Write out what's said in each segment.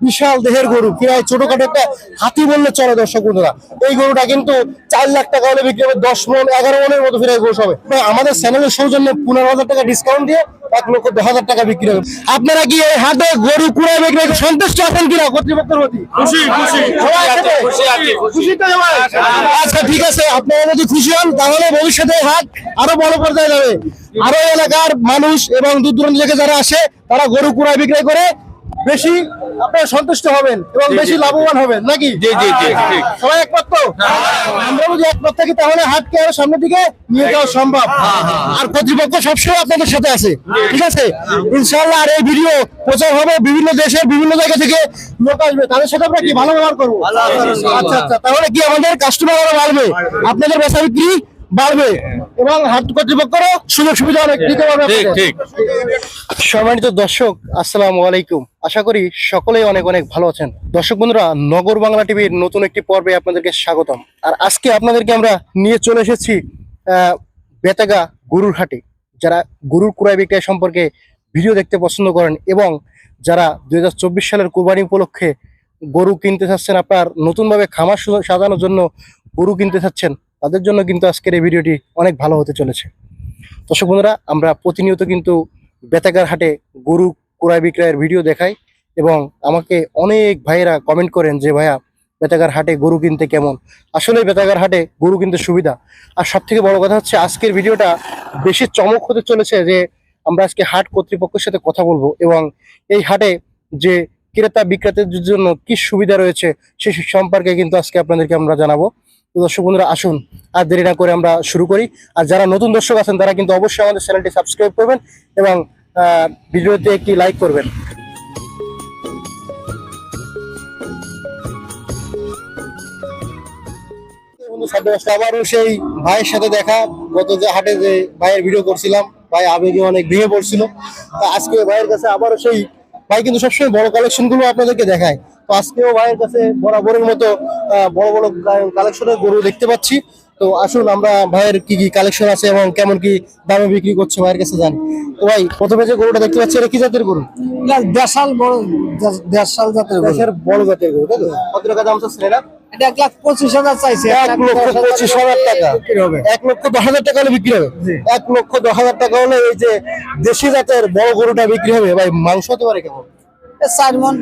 বিশাল দেহের গরু। প্রায় ছোটখাটো একটা হাতি বললে চলে দর্শক বন্ধুরা। এই গরুটা কিন্তু চার লাখ টাকা হলে বিক্রি হবে দশ মন এগারো মনের মতো ফিরে গোস হবে। আমাদের চ্যানেলের সৌজন্যে পনেরো হাজার টাকা ডিসকাউন্ট দিয়ে এক লক্ষ দশ হাজার টাকা বিক্রি হবে। আপনারা কি এই হাটে গরু কুড়ায় বিক্রি করে সন্তুষ্ট আছেন কিনা কর্তৃপক্ষের প্রতি? খুশি খুশি? আচ্ছা ঠিক আছে। আপনারা যদি খুশি হন তাহলে ভবিষ্যতে হাট আরও বড় পর্যায়ে যাবে। আরও এলাকার মানুষ এবং দূর দূরান্ত থেকে যারা আসে তারা গরু কুড়ায় বিক্রয় করে বেশি আপনারা সন্তুষ্ট হবেন এবং বেশি লাভবান হবেন নাকি? জি, জি, জি, সবাই একমত তো আমরা যদি একমত থাকি তাহলে হাটকে আরও সামনের দিকে নিয়ে যাওয়া সম্ভব। আর কর্তৃপক্ষ সবসময় আপনাদের সাথে আছে ঠিক আছে? ইনশাআল্লাহ আর এই ভিডিও প্রচার হবে বিভিন্ন দেশের বিভিন্ন জায়গা থেকে লোক আসবে। তাদের সাথে আমরা কি ভালো ব্যবহার করব? আচ্ছা আচ্ছা তাহলে কি আমাদের কাস্টমার আরও বাড়বে? আপনাদের বেচা বিক্রি বাড়বে এবং হাট কর্তৃপক্ষেরও সুযোগ সুবিধা অনেক দিতে পারবে ঠিক। ঠিক সম্মানিত দর্শক, আসসালামু আলাইকুম। আশা করি সকলেই অনেক অনেক ভালো আছেন। দর্শক বন্ধুরা, নগর বাংলা টিভির নতুন একটি পর্বে আপনাদেরকে স্বাগতম। আর আজকে আপনাদেরকে আমরা নিয়ে চলে এসেছি বেতাগা গরুর হাটে। যারা গরুর ক্রয় বিক্রয় সম্পর্কে ভিডিও দেখতে পছন্দ করেন এবং যারা দুই হাজার চব্বিশ সালের কোরবানি উপলক্ষে গরু কিনতে চাচ্ছেন, আপনার নতুনভাবে খামার সাজানোর জন্য গরু কিনতে চাচ্ছেন, তাদের জন্য কিন্তু আজকের এই ভিডিওটি অনেক ভালো হতে চলেছে। দর্শক বন্ধুরা, আমরা প্রতিনিয়ত কিন্তু বেতাগার হাটে গরু ক্রয় বিক্রয়ের ভিডিও দেখাই এবং আমাকে অনেক ভাইয়েরা কমেন্ট করেন যে, ভাইয়া, বেতাগার হাটে গরু কিনতে কেমন? আসলে বেতাগার হাটে গরু কিনতে সুবিধা। আর সব থেকে বড় কথা হচ্ছে, আজকের ভিডিওটা বেশি চমক হতে চলেছে যে, আমরা আজকে হাট কর্তৃপক্ষের সাথে কথা বলব এবং এই হাটে যে ক্রেতা বিক্রেতাদের জন্য কি সুবিধা রয়েছে, সে সম্পর্কে কিন্তু আজকে আপনাদেরকে আমরা জানাব। দর্শক বন্ধুরা, আসুন আর দেরি না করে আমরা শুরু করি। আর যারা নতুন দর্শক আছেন, তারা কিন্তু অবশ্যই আমাদের চ্যানেলটি সাবস্ক্রাইব করবেন এবং ভিডিওতে একটি লাইক করবেন। আবারও সেই ভাইয়ের সাথে দেখা। গত যে হাটে যে ভাইয়ের ভিডিও করছিলাম, ভাই আবেগে অনেক ভেঙে পড়ছিল। আজকে ভাইয়ের কাছে আবারও সেই, ভাই কিন্তু সবসময় বড় কালেকশনগুলো আপনাদেরকে দেখায়। তো আজকেও ভাইয়ের কাছে বরাবরের মতো বড় বড় কালেকশনের গরু দেখতে পাচ্ছি। তো আসুন আমরা ভাইয়ের কি কি কালেকশন আছে এবং কেমন কি দামে বিক্রি করছে ভাইয়ের কাছে জানি। তো ভাই প্রথমে যে গরুটা দেখতে পাচ্ছি এটা কি জাতের গরু? দেশাল বড় দেশাল জাতের দেশের বড় জাতের গরু তাই তো? কত টাকা দাম চাচ্ছেন এটা? এক লাখ পঁচিশ হাজার চাইছে। এক লক্ষ পঁচিশ হাজার টাকা। এক লক্ষ দশ হাজার টাকা হলে বিক্রি হবে। এক লক্ষ দশ হাজার টাকা হলে এই যে দেশি জাতের বড় গরুটা বিক্রি হবে। ভাই মাংস হতে পারে কেমন? চার মন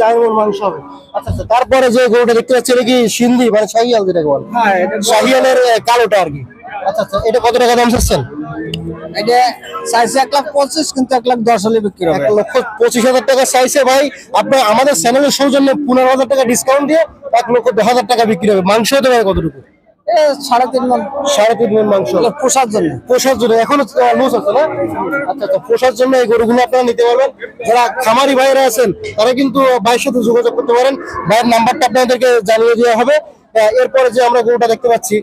চার মন মাংস হবে। আচ্ছা আচ্ছা তারপরে যে গরুটা দেখতে পাচ্ছি এটা কি সিন্ধি মানে শাহিয়াল যেটাকে বল? হ্যাঁ শাহিয়ালের কালোটা আর কি। আচ্ছা আচ্ছা এটা কত টাকা দাম চাচ্ছেন? এটা এক লাখ পঁচিশ কিন্তু এক লাখ দশ হলে বিক্রি হবে। এক লক্ষ পঁচিশ হাজার টাকা ভাই। আপনার আমাদের চ্যানেলের সৌজন্যে পনেরো হাজার টাকা ডিসকাউন্ট দিয়ে এক লক্ষ দশ হাজার টাকা বিক্রি হবে। মাংস হতে পারে কতটুকু? সাড়ে তিন মন। সাড়ে তিন মন মাংস। পোষার জন্য। পোষার জন্য। এখনও লুজ আছে না? আচ্ছা আচ্ছা পোষার জন্য এই গরুগুলো আপনারা নিতে পারবেন। যারা খামারি ভাইরা আছেন তারা কিন্তু ভাইয়ের সাথে যোগাযোগ করতে পারেন। ভাইয়ের নাম্বারটা আপনাদেরকে জানিয়ে দেওয়া হবে। এরপরে যে আমরা গরুটা দেখতে পাচ্ছি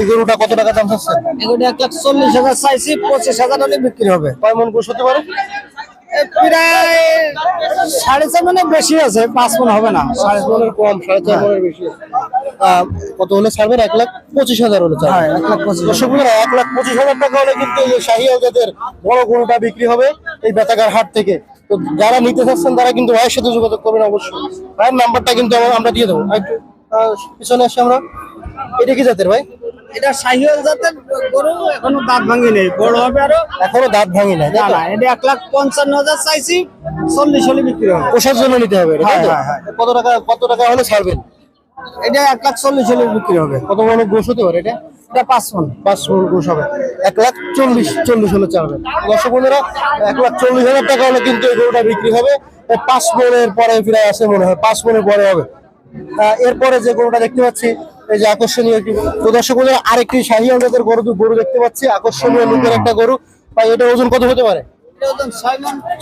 এই গরুটা কত টাকা দাম এগুলো এক লাখ চল্লিশ হাজার চাইছি পঁচিশ হাজার হলে বিক্রি হবে। কয় মন গোস হতে পারে? প্রায় সাড়ে চার মানে বেশি আছে পাঁচ মন হবে না। সাড়ে চার মনের কম সাড়ে চার মনের বেশি কত হলে ছাড়বেন এক লাখ পঁচিশ হাজার হলে হ্যাঁ এক লাখ পঁচিশ এক লাখ পঁচিশ হাজার টাকা হলে কিন্তু এই শাহিয়াল জাতের বড় গরুটা বিক্রি হবে এই বেতাকার হাট থেকে। তো যারা নিতে চাচ্ছেন তারা কিন্তু ভাইয়ের সাথে যোগাযোগ করবেন অবশ্যই। ভাইয়ের নাম্বারটা কিন্তু আমরা- দিয়ে দেবো। একটু পিছনে আসি আমরা। এটা কি জাতের ভাই? এটা শাহিওয়াল জাতের গরু এখনও দাঁত ভাঙি নেই। বড় হবে আরও। এখনও দাঁত ভাঙি নাই না এটা এক লাখ পঞ্চান্ন হাজার চাইছি। চল্লিশ হলে বিক্রি হবে। পোষার জন্য নিতে হবে? হ্যাঁ, হ্যাঁ, কত টাকা কত টাকা হলে ছাড়বেন? এটা এক লাখ চল্লিশ হলে বিক্রি হবে। কত মনে গোস হতে পারে এটা? এটা পাঁচ মন। পাঁচ মন গোস হবে। এক লাখ চল্লিশ চল্লিশ হলে ছাড়বেন দর্শক বন্ধুরা এক লাখ চল্লিশ হাজার টাকা হলে কিন্তু এই গরুটা বিক্রি হবে। পাঁচ মনের পরে ফিরে আসে মনে হয় পাঁচ মনের পরে হবে। এরপরে যে গরুটা দেখতে পাচ্ছি এই যে আকর্ষণীয় একটি তো দর্শক বন্ধুরা আরেকটি শাহিয়াল জাতের গরু গরু দেখতে পাচ্ছি। আকর্ষণীয় লুকের একটা গরু। ভাই এটা ওজন কত হতে পারে?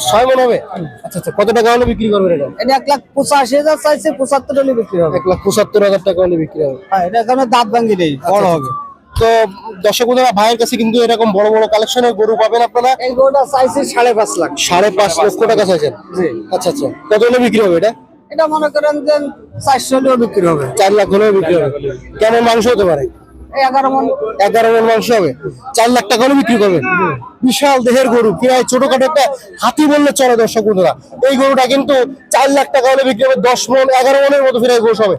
ছয় মন হবে? আচ্ছা আচ্ছা কত টাকা হলে বিক্রি করবেন এটা? এটা এক লাখ পঁচাশি হাজার চাইছে পঁচাত্তর হলে বিক্রি হবে। এক লাখ পঁচাত্তর হাজার টাকা হলে বিক্রি হবে। হ্যাঁ এটা এখনও দাঁত ভাঙ্গি নেই বড় হবে। তো দর্শক বন্ধুরা ভাইয়ের কাছে কিন্তু এরকম বড় বড় কালেকশনের গরু পাবেন আপনারা। এই গরুটা চাইছি সাড়ে পাঁচ লাখ। সাড়ে পাঁচ লক্ষ টাকা চাইছেন? আচ্ছা আচ্ছা। কত হলে বিক্রি হবে এটা? এটা মনে করেন যে চারশো হলেও বিক্রি হবে। চার লাখ হলেও বিক্রি হবে। কেমন মাংস হতে পারে? এগারো মন। এগারো মন মাংস হবে। চার লাখ টাকা হলে বিক্রি করবেন বিশাল দেহের গরু। প্রায় ছোটখাটো একটা হাতি বললে চলে দর্শক বন্ধুরা। এই গরুটা কিন্তু চার লাখ টাকা হলে বিক্রি হবে। দশ মন এগারো মনের মতো ফিরে গোস হবে।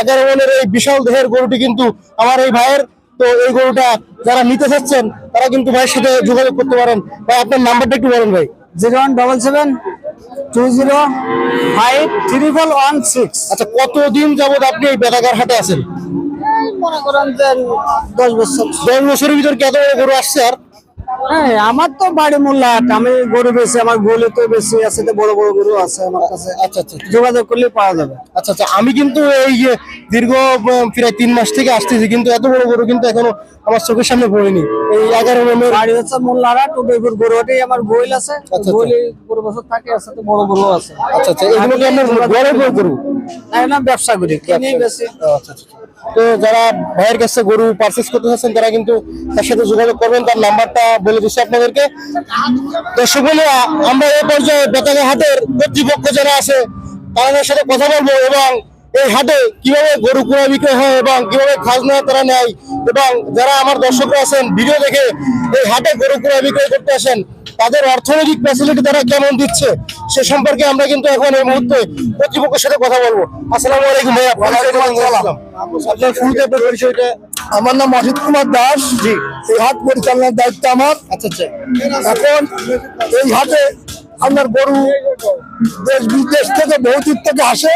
এগারো মনের এই বিশাল দেহের গরুটি কিন্তু আমার এই ভাইয়ের। তো এই গরুটা যারা নিতে চাচ্ছেন তারা কিন্তু ভাইয়ের সাথে যোগাযোগ করতে পারেন। ভাই আপনার নাম্বারটা একটু বলেন ভাই। Zero one double seven two zero five triple one six. আচ্ছা কতদিন যাবত আপনি এই বেদাগার হাটে আছেন? মনে করেন যে দশ বছর। দশ বছরের ভিতর কত গরু আসছে আর? হ্যাঁ আমার তো বাড়ি মোল্লাহাট। আমি গরু বেশি আমার গোলে তো বেশি আছে বড় বড় গরু আছে আমার কাছে। আচ্ছা আচ্ছা যোগাযোগ করলে পাওয়া যাবে। আচ্ছা আচ্ছা আমি কিন্তু এই যে দীর্ঘ প্রায় তিন মাস থেকে আসতেছি কিন্তু এত বড় গরু কিন্তু এখনও আমার চোখের সামনে পড়েনি। এই এগারো মনের বাড়ি হচ্ছে মোল্লাহাট উদয়পুর গরুহাটেই আমার গোইল আছে। আচ্ছা। গরু বছর থাকে আছে তো বড় গরু আছে। আচ্ছা আচ্ছা এগুলো কি আপনার বড় বড় গরু? না না ব্যবসা করি কিনি বেশি আচ্ছা আচ্ছা। তো যারা ভাইয়ের কাছে গরু পারচেস করতে চাচ্ছেন তারা কিন্তু তার সাথে যোগাযোগ করবেন। তার নাম্বারটা বলে দিচ্ছি আপনাদেরকে। দর্শক বন্ধুরা, আমরা এই পর্যায়ে বেতাগা হাটের কর্তৃপক্ষ যারা আছে তাদের সাথে কথা বলব এবং এই হাটে কীভাবে গরু ক্রয় বিক্রয় হয় এবং কীভাবে খাজনা তারা নেয় এবং যারা আমার দর্শকরা আছেন ভিডিও দেখে এই হাটে গরু ক্রয় বিক্রয় করতে আসেন তাদের অর্থনৈতিক ফ্যাসিলিটি তারা কেমন দিচ্ছে সে সম্পর্কে আমরা কিন্তু এখন এই মুহূর্তে কর্তৃপক্ষের সাথে কথা বলব। আসসালামু আলাইকুম ভাইয়া। আপনার শুরুতে আপনার পরিচয়টা। আমার নাম অজিত কুমার দাস। জি। এই হাট পরিচালনার দায়িত্ব আমার। আচ্ছা আচ্ছা। এখন এই হাটে আপনার গরু দেশ বিদেশ থেকে বহু দিক থেকে আসে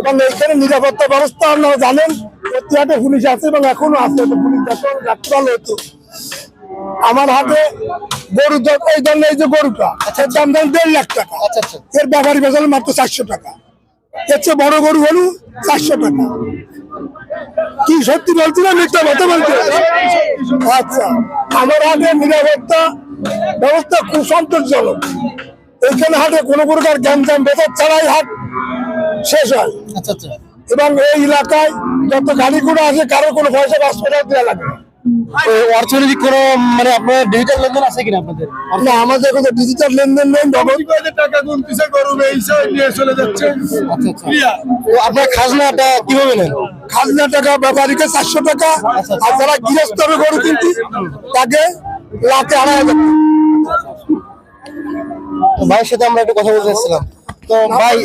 এবং এখানে নিরাপত্তা ব্যবস্থা আপনারা জানেন। প্রতি হাটে পুলিশ আছে এবং এখনও আছে। পুলিশ যখন রাখতে হতো আমার হাতে গরু এই ধরনের এই যে গরুটা এর দাম দাম দেড় লাখ টাকা। আচ্ছা আচ্ছা। এর ব্যাপারী বেচালে মাত্র চারশো টাকা। এর চেয়ে বড় গরু হলো চারশো টাকা। কি সত্যি বলছি না মিথ্যা কথা বলছি? আচ্ছা আমার হাটে নিরাপত্তা ব্যবস্থা খুব সন্তোষজনক। এইখানে হাটে কোনো প্রকার গ্যাঞ্জাম বেতন ছাড়াই হাট শেষ হয়। আচ্ছা আচ্ছা। এবং এই এলাকায় যত গাড়ি ঘোড়া আছে কারও কোনো পয়সা হাসপাতাল দেওয়া লাগে অর্থনৈতিক কোনো মানে আপনার ডিজিটাল লেনদেন আছে কিনা আপনাদের? না আমাদের কোনো ডিজিটাল লেনদেন নেই নগদ টাকা গুনতিছে গরু বেইছে নিয়ে চলে যাচ্ছে। আচ্ছা আচ্ছা। তো আপনার খাজনাটা কীভাবে নেন? খাজনা টাকা ব্যাপারীকে চারশো টাকা। আর যারা গৃহস্থ গরু কিন্তু তাকে লাখে আড়াই হাজার ভাইয়ের সাথে আমরা একটু কথা বলতে চাচ্ছিলাম। তো ভাই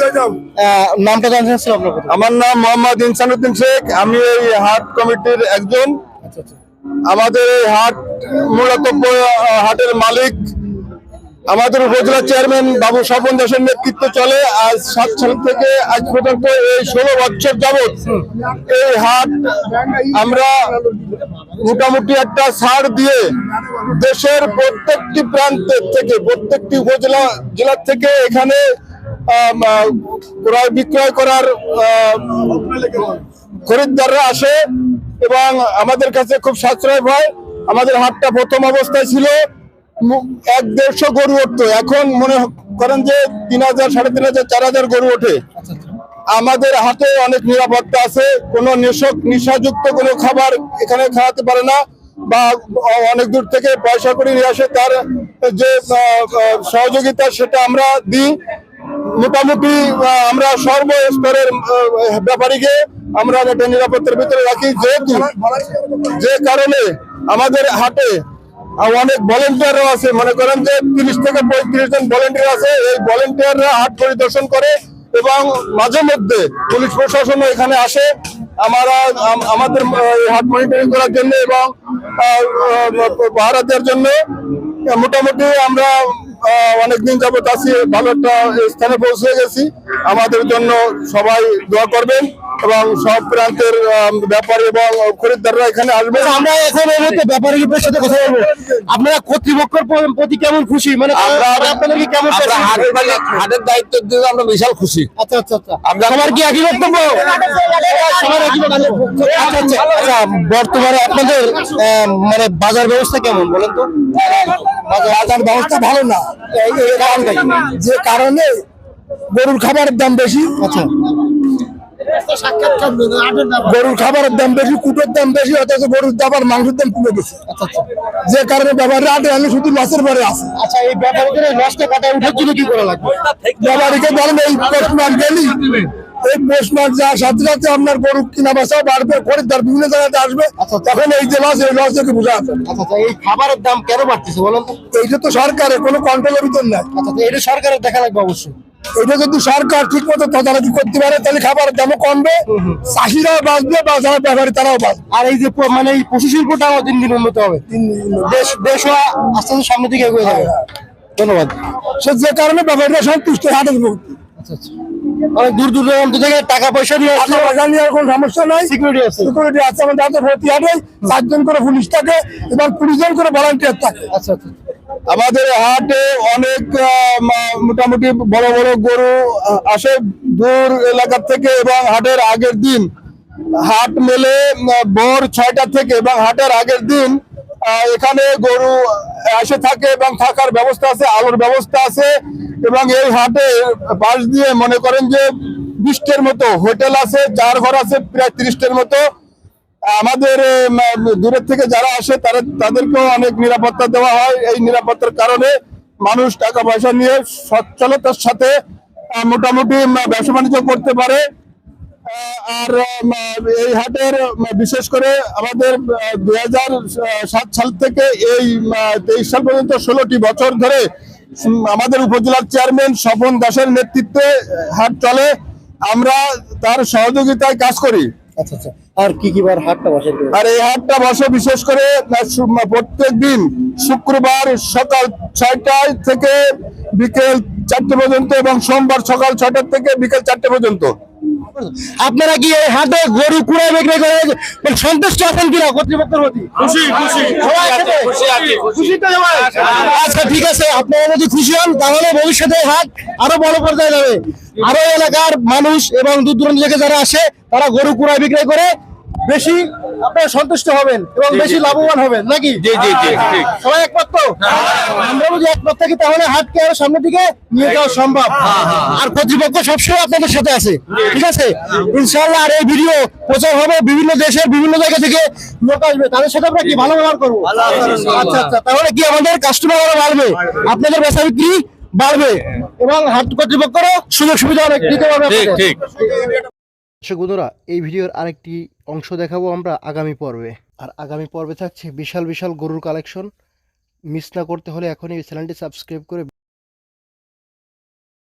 নামটা জানতে চাচ্ছিলাম আপনার আমার নাম মোহাম্মদ ইনসানুদ্দিন শেখ। আমি এই হাট কমিটির একজন। আচ্ছা আচ্ছা আমাদের এই হাট মূলত হাটের মালিক আমাদের উপজেলা চেয়ারম্যান বাবু স্বপন দাসের নেতৃত্ব চলে। আজ সাত সাল থেকে আজ পর্যন্ত এই ষোলো বছর যাবৎ এই হাট আমরা মোটামুটি একটা ছাড় দিয়ে দেশের প্রত্যেকটি প্রান্তের থেকে, প্রত্যেকটি উপজেলা জেলার থেকে এখানে ক্রয় বিক্রয় করার খরিদ্দাররা আসে। এবং আমাদের কাছে খুব সাশ্রয় হয় আমাদের হাটটা প্রথম অবস্থায় ছিল এক দেড়শো গরু উঠতো। এখন মনে করেন যে তিন হাজার, সাড়ে তিন হাজার, চার হাজার গরু ওঠে। আমাদের হাতে অনেক নিরাপত্তা আছে। কোনো নেশক, নিশাযুক্ত কোনো খাবার এখানে খাওয়াতে পারে না বা অনেক দূর থেকে পয়সা করে নিয়ে আসে। তার যে সহযোগিতা সেটা আমরা দিই। মোটামুটি আমরা সর্বস্তরের ব্যাপারীকে আমরা একটা নিরাপত্তার ভিতরে রাখি। যেহেতু, যে কারণে আমাদের হাটে অনেক ভলেন্টিয়ারও আছে। মনে করেন যে তিরিশ থেকে পঁয়ত্রিশ জন ভলেন্টিয়ার আছে। এই ভলেন্টিয়াররা হাট পরিদর্শন করে এবং মাঝে মধ্যে পুলিশ প্রশাসনও এখানে আসে। আমরা আমাদের হাট মনিটরিং করার জন্য এবং পাহারা দেওয়ার জন্য। মোটামুটি আমরা অনেকদিন যাবত আছি ভালো একটা স্থানে পৌঁছে গেছি। আমাদের জন্য সবাই দোয়া করবেন। এবং সব প্রান্তের ব্যাপারী এবং খরিদ্দাররা এখানে আসবে। আচ্ছা, আমরা এখন এই মুহূর্তে ব্যাপারী গ্রুপের সাথে কথা বলব। আপনারা কর্তৃপক্ষের প্রতি কেমন খুশি? মানে আমরা তারা আপনাদেরকে কেমন হাটের? হাটের দায়িত্ব দিয়ে আমরা বিশাল খুশি। আচ্ছা আচ্ছা আচ্ছা। আমরা- সবার কি একই বক্তব্য? সবার একই বক্তব্য। আচ্ছা আচ্ছা। আচ্ছা বর্তমানে আপনাদের আহ, মানে বাজার ব্যবস্থা কেমন বলেন তো? বাজার ব্যবস্থা ভালো না? যে কারণে গরুর খাবারের দাম বেশি। আচ্ছা। গরুর খাবারের দাম বেশি কুটোর দাম বেশি অথচ গরুর দাম আর মাংসের দাম কমে গেছে যে কারণে ব্যাপারটা আটে আমি শুধু লসের পরে আছে। আচ্ছা এই ব্যাপারে লসটা কাটা উঠার জন্য কি করা লাগবে? ব্যাপারীকে বলেন এই পোস্টমার্ক গেলি। এই পোস্টমার্ক যাওয়ার সাথে সাথে আপনার গরু কিনা বেচা বাড়বে খরিদ্দার বিভিন্ন জায়গাতে আসবে। তখন এই যে লস এই লস থেকে বোঝা আচ্ছা আচ্ছা এই খাবারের দাম কেন বাড়তেছে বলেন এইটা তো সরকারের কোনো কন্ট্রোলের ভিতর নাই। আচ্ছা আচ্ছা, এটা সরকারের দেখা লাগবে অবশ্যই। এটা যদি সরকার ঠিক মতো তদারকি করতে পারে তাহলে খাবারের দামও কমবে চাষিরাও বাঁচবে বা যারা ব্যাপারী তারাও বাঁচবে আর এই যে মানে এই পশু শিল্পটা আমার দিন দিন উন্নত হবে। দেশ দেশও আস্তে আস্তে সামনের দিকে এগিয়ে যাবে। ধন্যবাদ। সে যে কারণে ব্যাপারীরা সন্তুষ্ট হাটের ভোগ আচ্ছা আচ্ছা। অনেক দূর দূর দূরান্ত থেকে টাকা পয়সা নিয়ে টাকা পয়সা নিয়ে কোনো সমস্যা নাই। সিকিউরিটি আছে। সিকিউরিটি আছে আমাদের হাতে ভর্তি হাটে। চারজন করে পুলিশ থাকে এবং কুড়ি জন করে ভলান্টিয়ার থাকে। আচ্ছা আচ্ছা। আমাদের হাটে অনেক মোটামুটি বড় বড় গরু আসে দূর এলাকার থেকে এবং হাটের আগের দিন। হাট মেলে ভোর ছয়টা থেকে এবং হাটের আগের দিন এখানে গরু এসে থাকে এবং থাকার ব্যবস্থা আছে, আলোর ব্যবস্থা আছে এবং এই হাটে পাশ দিয়ে মনে করেন যে বিশটের মতো হোটেল আছে চার ঘর আছে, প্রায় তিরিশটের মতো। আমাদের দূরের থেকে যারা আসে, তারা, তাদেরকেও অনেক নিরাপত্তা দেওয়া হয়। এই নিরাপত্তার কারণে মানুষ টাকা পয়সা নিয়ে সচ্ছলতার সাথে মোটামুটি ব্যবসা বাণিজ্য করতে পারে। আর এই হাটের বিশেষ করে আমাদের হাজার সাত সাল থেকে এই তেইশ সাল পর্যন্ত ষোলোটি বছর ধরে আমাদের উপজেলার চেয়ারম্যান স্বপন দাসের নেতৃত্বে হাট চলে। আমরা তার সহযোগিতায় কাজ করি। আচ্ছা আচ্ছা। আর কি কি বার হাটটা বসে আর এই হাটটা বসে বিশেষ করে প্রত্যেক দিন শুক্রবার সকাল ছয়টায় থেকে বিকেল চারটে পর্যন্ত এবং সোমবার সকাল ছয়টা থেকে বিকেল চারটে পর্যন্ত। আপনারা কি এই হাটে গরু কুড়াই বিক্রি করে মানে সন্তুষ্ট আছেন কিনা কর্তৃপক্ষের প্রতি? খুশি খুশি। খুশি আচ্ছা ঠিক আছে। আপনারা যদি খুশি হন তাহলে ভবিষ্যতে হাট আরও বড় পর্যায়ে যাবে। আরও এলাকার মানুষ এবং দূর দূরান্ত থেকে যারা আসে তারা গরু কুড়াই বিক্রয় করে বেশি আপনারা সন্তুষ্ট হবেন এবং বেশি লাভবান হবেন নাকি? জি জি জি সবাই একমত তো? আমরা যদি একমত থাকি তাহলে হাটকে আরও সামনের দিকে নিয়ে যাওয়া সম্ভব। আর কর্তৃপক্ষ সবসময় আপনাদের সাথে আছে ঠিক আছে? ইনশাআল্লাহ আর এই ভিডিও প্রচার হবে বিভিন্ন দেশের বিভিন্ন জায়গা থেকে লোক আসবে। তাদের সাথে আমরা কি ভালো ব্যবহার করব? আচ্ছা আচ্ছা তাহলে কি আমাদের কাস্টমার আরও বাড়বে? আপনাদের বেচা বিক্রি বাড়বে? এবং হাট কর্তৃপক্ষরও সুযোগ সুবিধা অনেক দিতে পারবে আপনাদের। দর্শক বন্ধুরা, এই ভিডিওর আরেকটি অংশ দেখাবো আমরা আগামী পর্বে। আর আগামী পর্বে থাকছে বিশাল বিশাল গরুর কালেকশন। মিস না করতে হলে এখনই চ্যানেলটি সাবস্ক্রাইব করে